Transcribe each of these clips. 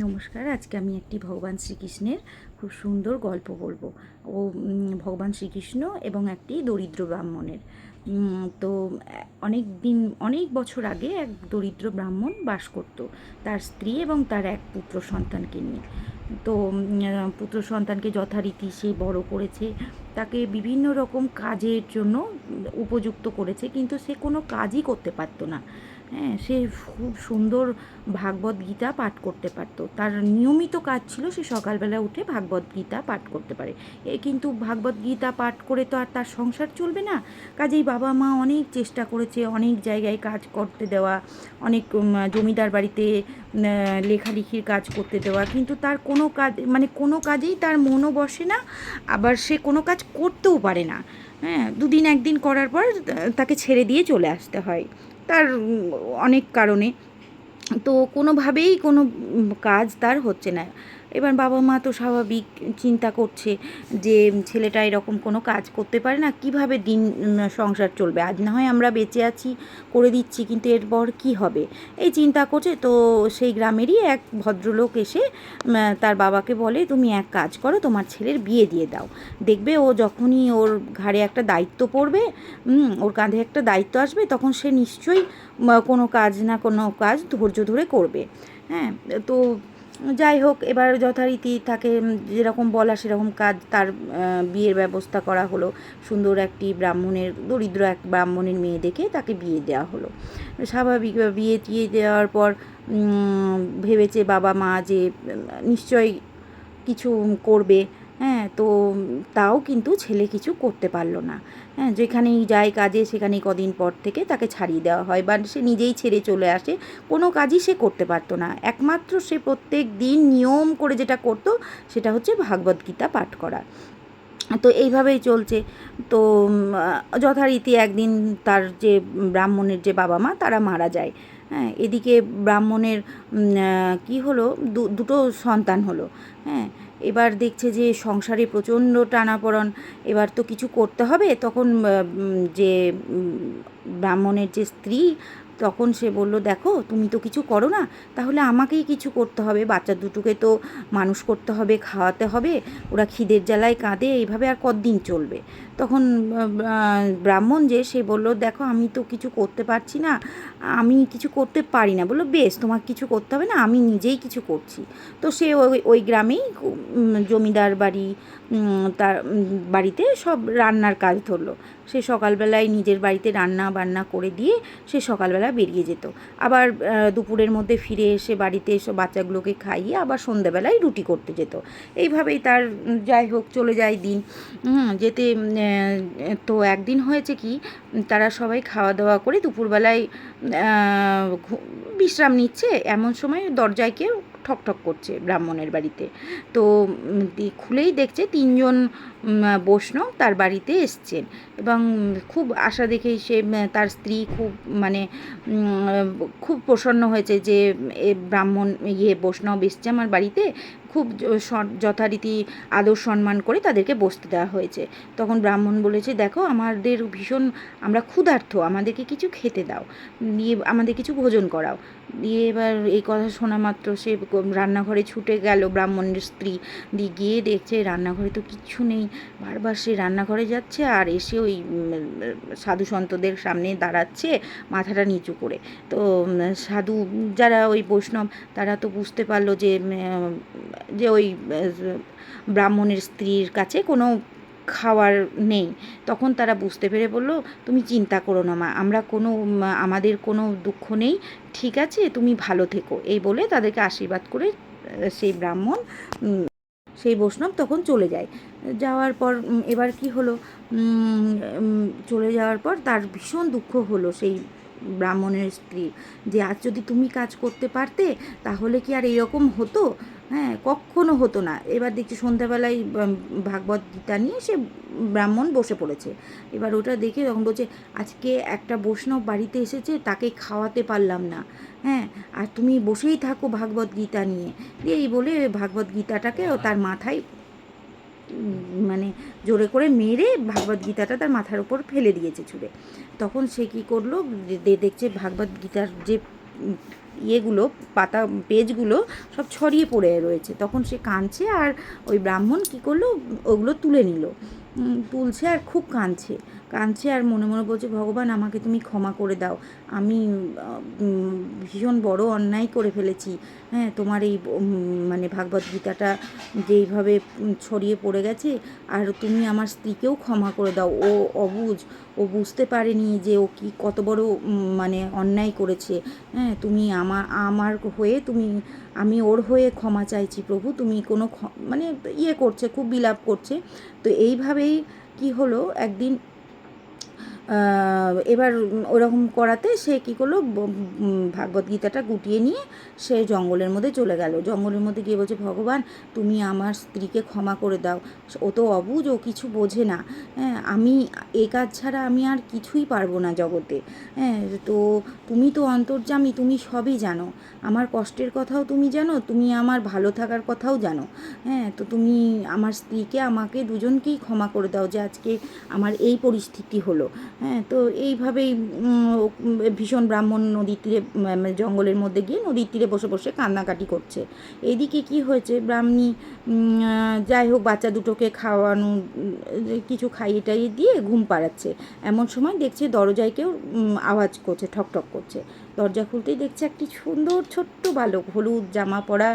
নমস্কার, আজকে আমি একটি ভগবান শ্রীকৃষ্ণের খুব সুন্দর গল্প বলব ও ভগবান শ্রীকৃষ্ণ এবং একটি দরিদ্র ব্রাহ্মণের। তো, অনেক দিন, অনেক বছর আগে এক দরিদ্র ব্রাহ্মণ বাস করত, তার স্ত্রী এবং তার এক পুত্র সন্তানকে নিয়ে। তো পুত্র সন্তানকে যথারীতি সে বড় করেছে তাকে বিভিন্ন রকম কাজের জন্য উপযুক্ত করেছে, কিন্তু সে কোনো কাজই করতে পারতো না। হ্যাঁ সে খুব সুন্দর ভাগবত গীতা পাঠ করতে পারতো। তার নিয়মিত কাজ ছিল সে সকালবেলা উঠে ভাগবত গীতা পাঠ করতে পারে। এ কিন্তু ভাগবত গীতা পাঠ করে তো আর তার সংসার চলবে না। কাজেই বাবা মা অনেক চেষ্টা করেছে, অনেক জায়গায় কাজ করতে দেওয়া, অনেক জমিদার বাড়িতে লেখালেখির কাজ করতে দেওয়া, কিন্তু তার কোনো কাজ মানে কোনো কাজেই তার মনও বসে না। আবার সে কোনো কাজ করতেও পারে না। হ্যাঁ দুদিন একদিন করার পর তাকে ছেড়ে দিয়ে চলে আসতে হয়। তার অনেক কারণে। তো কোনোভাবেই কোনো কাজ তার হচ্ছে না। এবার বাবা মা তো স্বাভাবিক চিন্তা করছে যে ছেলেটা এরকম কোনো কাজ করতে পারে না, কীভাবে দিন সংসার চলবে? আজ না হয় আমরা বেঁচে আছি, করে দিচ্ছি, কিন্তু এরপর কি হবে? এই চিন্তা করছে, তো সেই গ্রামেরই এক ভদ্রলোক এসে তার বাবাকে বলে, তুমি এক কাজ করো, তোমার ছেলের বিয়ে দিয়ে দাও। দেখবে ও যখনই ওর ঘাড়ে একটা দায়িত্ব পড়বে ওর কাঁধে একটা দায়িত্ব আসবে, তখন সে নিশ্চয়ই কোনো কাজ না কোনো কাজ ধৈর্য ধরে করবে। হ্যাঁ তো যাই হোক, এবার যথারীতি তাকে যেরকম বলা সেরকম কাজ তার বিয়ের ব্যবস্থা করা হলো। সুন্দর একটি ব্রাহ্মণের, দরিদ্র এক ব্রাহ্মণের মেয়ে দেখে তাকে বিয়ে দেওয়া হলো। স্বাভাবিক, বিয়ে দিয়ে দেওয়ার পর ভেবেছে বাবা মা যে নিশ্চয়ই কিছু করবে। হ্যাঁ তো তাও কিন্তু ছেলে কিছু করতে পারল না। হ্যাঁ যেখানেই যায় কাজে সেখানেই কদিন পর থেকে তাকে ছাড়িয়ে দেওয়া হয় বা সে নিজেই ছেড়ে চলে আসে, কোনো কাজই সে করতে পারতো না। একমাত্র সে প্রত্যেক দিন নিয়ম করে যেটা করতো সেটা হচ্ছে ভাগবত গীতা পাঠ করা। তো এইভাবেই চলছে। তো যথারীতি একদিন তার যে ব্রাহ্মণের যে বাবা মা তারা মারা যায়। হ্যাঁ এদিকে ব্রাহ্মণের কি হলো? দুটো সন্তান হলো। হ্যাঁ এবার দেখছে যে সংসারে প্রচণ্ড টানাপোড়ন, এবার তো কিছু করতে হবে। তখন যে ব্রাহ্মণের যে স্ত্রী, তখন সে বলল, দেখো, তুমি তো কিছু করো না, তাহলে আমাকেই কিছু করতে হবে। বাচ্চা দুটোকে তো মানুষ করতে হবে, খাওয়াতে হবে, ওরা খিদের জ্বালায় কাঁদে, এইভাবে আর কতদিন চলবে? তখন ব্রাহ্মণ যে, সে বলল, দেখো, আমি তো কিছু করতে পারছি না আমি কিছু করতে পারি না। বলল, বেশ তোমার কিছু করতে হবে না, আমি নিজেই কিছু করছি। তো সে ওই ওই গ্রামেই জমিদার বাড়ি তার বাড়িতে সব রান্নার কাজ ধরলো। সে সকালবেলায় নিজের বাড়িতে রান্না বান্না করে দিয়ে সে সকালবেলা বেরিয়ে যেত। আবার দুপুরের মধ্যে ফিরে এসে বাড়িতে এসে বাচ্চাগুলোকে খাইয়ে আবার সন্ধেবেলায় রুটি করতে যেত। এইভাবেই তার যাই হোক, চলে যায় দিন। যেতে তো একদিন হয়েছে কি, তারা সবাই খাওয়া দাওয়া করে দুপুরবেলায় বিশ্রাম নিচ্ছে, এমন সময় দরজায় কেউ ঠক ঠক করছে ব্রাহ্মণের বাড়িতে। তো খুলেই দেখছে তিনজন বৈষ্ণব তার বাড়িতে এসছেন এবং খুব আশা দেখেই সে তার স্ত্রী খুব মানে খুব প্রসন্ন হয়েছে যে, এ ব্রাহ্মণ ইয়ে বৈষ্ণব এসছে আমার বাড়িতে খুব যথারীতি আদর সম্মান করে তাদেরকে বসতে দেওয়া হয়েছে। তখন ব্রাহ্মণ বলেছে, দেখো, আমাদের ভীষণ, আমরা ক্ষুধার্থ আমাদেরকে কিছু খেতে দাও, নিয়ে, আমাদের কিছু ভোজন করাও। দিয়ে এবার এই কথা শোনা মাত্র সে রান্নাঘরে ছুটে গেল। ব্রাহ্মণের স্ত্রী দিয়ে গিয়ে দেখছে রান্নাঘরে তো কিচ্ছু নেই। বারবার সে রান্নাঘরে যাচ্ছে আর এসে ওই সাধু সন্তদের সামনে দাঁড়াচ্ছে মাথাটা নিচু করে। তো সাধু, যারা ওই বৈষ্ণব, তারা তো বুঝতে পারল যে যে ওই, ব্রাহ্মণের স্ত্রীর কাছে কোনো খাওয়ার নেই। তখন তারা বুঝতে পেরে বলল, তুমি চিন্তা করো না মা, আমরা কোনো, আমাদের কোনো দুঃখ নেই, ঠিক আছে, তুমি ভালো থেকো। এই বলে তাদেরকে আশীর্বাদ করে সেই ব্রাহ্মণ সেই বৈষ্ণব তখন চলে যায়। যাওয়ার পর এবার কি হলো? চলে যাওয়ার পর তার ভীষণ দুঃখ হলো সেই ব্রাহ্মণের স্ত্রী যে, আজ যদি তুমি কাজ করতে পারতে, তাহলে কি আর এরকম হতো? হ্যাঁ কখনো হতো না। এবার দেখছি সন্ধ্যাবেলায় ভাগবত গীতা নিয়ে সে ব্রাহ্মণ বসে পড়েছে। এবার ওটা দেখে তখন বলছে, আজকে একটা বৈষ্ণব বাড়িতে এসেছে, তাকে খাওয়াতে পারলাম না। হ্যাঁ আর তুমি বসেই থাকো ভাগবত গীতা নিয়ে। দিয়ে এই বলে ভাগবত গীতাটাকে তার মাথায় মানে জোরে করে মেরে ভাগবত গীতাটা তার মাথার উপর ফেলে দিয়েছে ছুঁড়ে। তখন সে কী করল দেখছে ভাগবত গীতার যে ইয়েগুলো, পাতা, পেজগুলো সব ছড়িয়ে পড়ে রয়েছে। তখন সে কাঁদছে আর ওই ব্রাহ্মণ কী করল, ওগুলো তুলে নিল। তুলছে আর খুব কাঁদছে। কাঁদছে আর মনে মনে বলছে, ভগবান, আমাকে তুমি ক্ষমা করে দাও। আমি ভীষণ বড় অন্যায় করে ফেলেছি। হ্যাঁ তোমার এই মানে ভাগবত গীতাটা যেইভাবে ছড়িয়ে পড়ে গেছে, আর তুমি আমার স্ত্রীকেও ক্ষমা করে দাও। ও অবুঝ। ও বুঝতে পারেনি যে ও কি, কত বড় মানে অন্যায় করেছে। হ্যাঁ তুমি আমার আমার হয়ে তুমি, আমি ওর হয়ে ক্ষমা চাইছি প্রভু। তুমি কোনো মানে ইয়ে করছে, খুব বিলাপ করছে। তো এইভাবেই কি হলো? একদিন এবার ওরকম করাতে সে কী করল ভাগবত গীতাটা গুটিয়ে নিয়ে সে জঙ্গলের মধ্যে চলে গেল। জঙ্গলের মধ্যে গিয়ে বলছে, ভগবান, তুমি আমার স্ত্রীকে ক্ষমা করে দাও। ও তো অবুঝ ও কিছু বোঝে না। হ্যাঁ আমি, এ কাজ ছাড়া আমি আর কিছুই পারব না জগতে। হ্যাঁ তো তুমি তো অন্তর্যামী, তুমি সবই জানো। আমার কষ্টের কথাও তুমি জানো, তুমি আমার ভালো থাকার কথাও জানো। হ্যাঁ তো তুমি আমার স্ত্রীকে, আমাকে দুজনকেই ক্ষমা করে দাও যে আজকে আমার এই পরিস্থিতি হলো। হ্যাঁ তো এইভাবেই ভীষণ ব্রাহ্মণ নদীর তীরে মানে জঙ্গলের মধ্যে গিয়ে নদীর তীরে বসে বসে কান্নাকাটি করছে। এইদিকে কি হয়েছে? ব্রাহ্মণী যাই হোক, বাচ্চা দুটোকে খাওয়ানো কিছু খাইয়ে টাইয়ে দিয়ে ঘুম পাড়াচ্ছে। এমন সময় দেখছে দরজায় কেউ আওয়াজ করছে, ঠক ঠক করছে। দরজা খুলতেই দেখছে একটি সুন্দর ছোট্ট বালক, হলুদ জামা পরা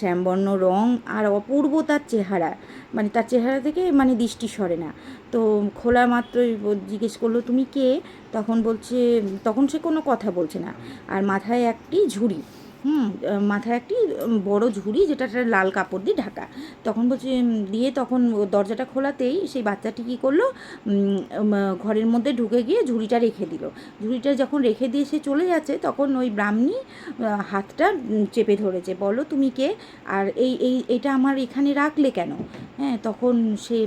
শ্যামবর্ণ, রং আর অপূর্ব তার চেহারা। মানে তার চেহারা থেকে মানে দৃষ্টি সরে না। তো খোলা মাত্রই জিজ্ঞেস করল, তুমি কে? তখন বলছে, তখন সে কোনো কথা বলছে না। আর মাথায় একটি ঝুড়ি। হুম মাথায় একটি বড় ঝুড়ি যেটা একটা লাল কাপড় দিয়ে ঢাকা। তখন বলছে দিয়ে তখন দরজাটা খোলাতেই সেই বাচ্চাটি কী করল ঘরের মধ্যে ঢুকে গিয়ে ঝুড়িটা রেখে দিল। ঝুড়িটা যখন রেখে দিয়ে সে চলে যাচ্ছে তখন ওই ব্রাহ্মণী হাতটা চেপে ধরেছে। বলো তুমি কে? আর এই এই এটা আমার এখানে রাখলে কেন? হ্যাঁ তখন সে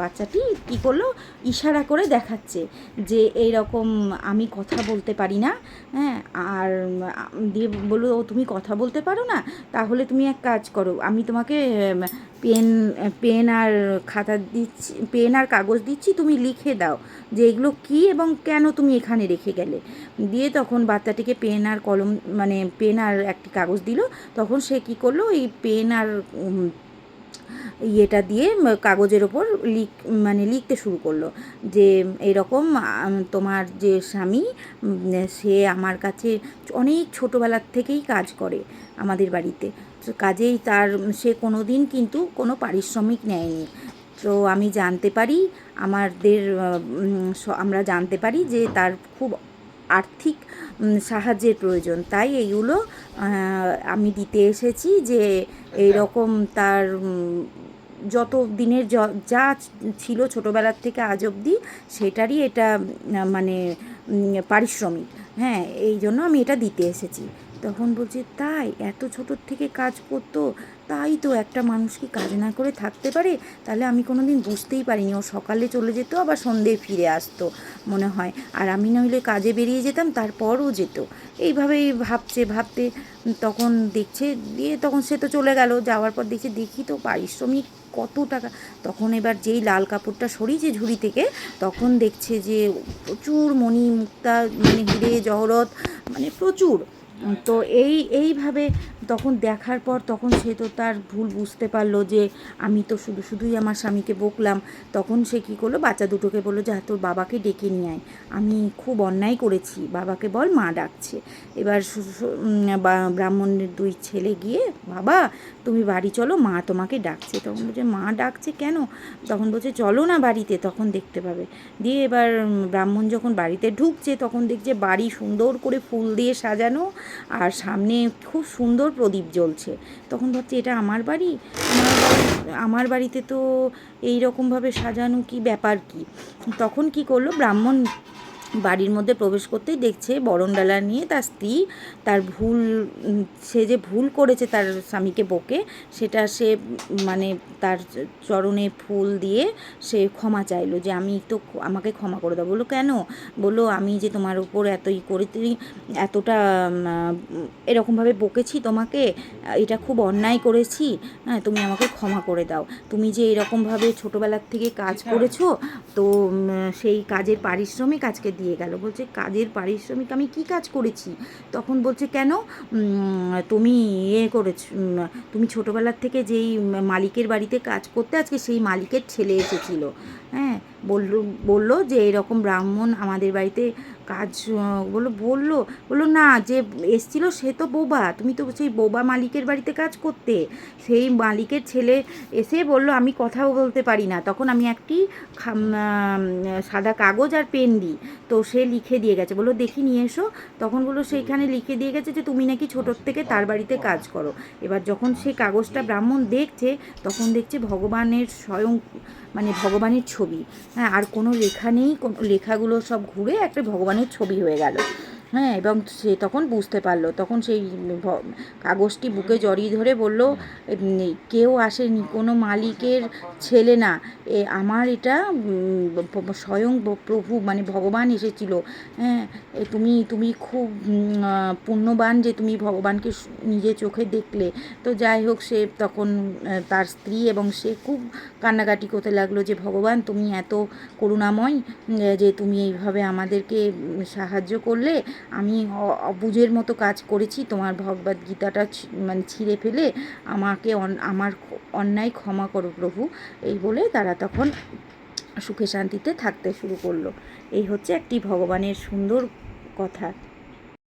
বাচ্চাটি কী করল ইশারা করে দেখাচ্ছে যে এই রকম আমি কথা বলতে পারি না। হ্যাঁ আর দিয়ে বলল "ও, তুমি কথা বলতে পারো না, তাহলে তুমি এক কাজ করো, আমি তোমাকে পেন পেন আর খাতা দিচ্ছি, পেন আর কাগজ দিচ্ছি, তুমি লিখে দাও যে এগুলো কী এবং কেন তুমি এখানে রেখে গেলে। দিয়ে তখন বাচ্চাটিকে পেন আর কলম মানে পেন আর একটি কাগজ দিল, তখন সে কী করল, এই পেন আর ইয়েটা দিয়ে কাগজের ওপর লিখ মানে লিখতে শুরু করল যে এরকম তোমার যে স্বামী সে আমার কাছে অনেক ছোটোবেলার থেকেই কাজ করে আমাদের বাড়িতে। কাজেই তার, সে কোনো দিন কিন্তু কোনো পারিশ্রমিক নেয়নি। তো আমি জানতে পারি, আমাদের আমরা জানতে পারি যে তার খুব আর্থিক সাহায্যের প্রয়োজন। তাই এইগুলো আমি দিতে এসেছি যে এই রকম তার যত দিনের যা ছিল ছোটোবেলার থেকে আজ অবধি সেটারই এটা মানে পারিশ্রমিক। হ্যাঁ এই জন্য আমি এটা দিতে এসেছি। তখন বলছে, তাই, এত ছোটোর থেকে কাজ করতো, তাই তো একটা মানুষ কি কাজ না করে থাকতে পারে? তাহলে আমি কোনো দিন বুঝতেই পারিনি। ও সকালে চলে যেত, আবার সন্ধ্যে ফিরে আসতো মনে হয়। আর আমি নইলে কাজে বেরিয়ে যেতাম, তারপরও যেত। এইভাবেই ভাবছে, ভাবতে তখন দেখছে, দিয়ে তখন সে তো চলে গেল। যাওয়ার পর দেখছে, দেখি তো পারিশ্রমিক কত টাকা। তখন এবার যেই লাল কাপড়টা সরিয়েছে ঝুড়ি থেকে, তখন দেখছে যে প্রচুর মণি মুক্তা মানে হিরে, জহরত মানে প্রচুর। তো এই এইভাবে তখন দেখার পর তখন সে তো তার ভুল বুঝতে পারল যে আমি তো শুধু শুধুই আমার স্বামীকে বকলাম। তখন সে কী করল? বাচ্চা দুটোকে বলল, যা, তোর বাবাকে ডেকে নিয়ে আয়। আমি খুব অন্যায় করেছি। বাবাকে বল, মা ডাকছে। এবার ব্রাহ্মণের দুই ছেলে গিয়ে, বাবা, তুমি বাড়ি চলো, মা তোমাকে ডাকছে। তখন বলছে, মা ডাকছে কেন? তখন বলছে, চলো না বাড়িতে। তখন দেখতে পাবে। দিয়ে এবার ব্রাহ্মণ যখন বাড়িতে ঢুকছে, তখন দেখছে বাড়ি সুন্দর করে ফুল দিয়ে সাজানো, আর সামনে খুব সুন্দর প্রদীপ জ্বলছে। তখন ভাবছি, এটা আমার বাড়ি? আমার বাড়ি, আমার বাড়িতে তো এই রকমভাবে সাজানো কি ব্যাপার কি? তখন কি করল, ব্রাহ্মণ বাড়ির মধ্যে প্রবেশ করতেই দেখছে বরণডালা নিয়ে তার স্ত্রী তার ভুল সে যে ভুল করেছে তার স্বামীকে বকে সেটা সে মানে তার চরণে ফুল দিয়ে সে ক্ষমা চাইলো যে আমি তো আমাকে ক্ষমা করে দাও। বলল কেন? বলল আমি যে তোমার উপর এতই করে তুই এতটা এরকমভাবে বকেছি তোমাকে এটা খুব অন্যায় করেছি হ্যাঁ তুমি আমাকে ক্ষমা করে দাও। তুমি যে এরকমভাবে ছোটোবেলার থেকে কাজ করেছ তো সেই কাজের পারিশ্রমিক আজকের দিয়ে গেল। বলছে, কাজের পারিশ্রমিক আমি কি কাজ করেছি? তখন বলছে, কেন? তুমি ইয়ে করেছ তুমি ছোটোবেলার থেকে যেই মালিকের বাড়িতে কাজ করতে আজকে সেই মালিকের ছেলে এসেছিল। হ্যাঁ বলল বলল যে এরকম ব্রাহ্মণ আমাদের বাড়িতে কাজ বলল বলল বলল, না, যে এসছিল সে তো বোবা। তুমি তো সেই বোবা মালিকের বাড়িতে কাজ করতে। সেই মালিকের ছেলে এসে বলল, আমি কথাও বলতে পারি না। তখন আমি একটি সাদা কাগজ আর পেন দিই। তো সে লিখে দিয়ে গেছে। বলল, দেখি, নিয়ে এসো। তখন বলল, সেইখানে লিখে দিয়ে গেছে যে তুমি নাকি ছোটোর থেকে তার বাড়িতে কাজ করো। এবার যখন সেই কাগজটা ব্রাহ্মণ দেখছে, তখন দেখছে ভগবানের স্বয়ং মানে ভগবানের ছবি। হ্যাঁ আর কোনো লেখা নেই, কোনো লেখাগুলো সব ঘুরে একটা ভগবানের ছবি হয়ে গেল। হ্যাঁ এবং সে তখন বুঝতে পারল। তখন সেই কাগজটি বুকে জড়িয়ে ধরে বলল কেউ আসেনি, কোনো মালিকের ছেলে না। এ, আমার এটা স্বয়ং প্রভু মানে ভগবান এসেছিল। হ্যাঁ তুমি তুমি খুব পুণ্যবান যে তুমি ভগবানকে নিজে চোখে দেখলে। তো যাই হোক, সে তখন তার স্ত্রী এবং সে খুব কান্নাকাটি করতে লাগল যে, ভগবান, তুমি এত করুণাময় যে তুমি এইভাবে আমাদেরকে সাহায্য করলে আমি অবুঝের মতো কাজ করেছি, তোমার ভগবদ গীতাটা মানে ছিঁড়ে ফেলে আমাকে আমার অন্যায় ক্ষমা করো প্রভু, এই বলে তারা তখন সুখে শান্তিতে থাকতে শুরু করল। এই হচ্ছে একটি ভগবানের সুন্দর কথা।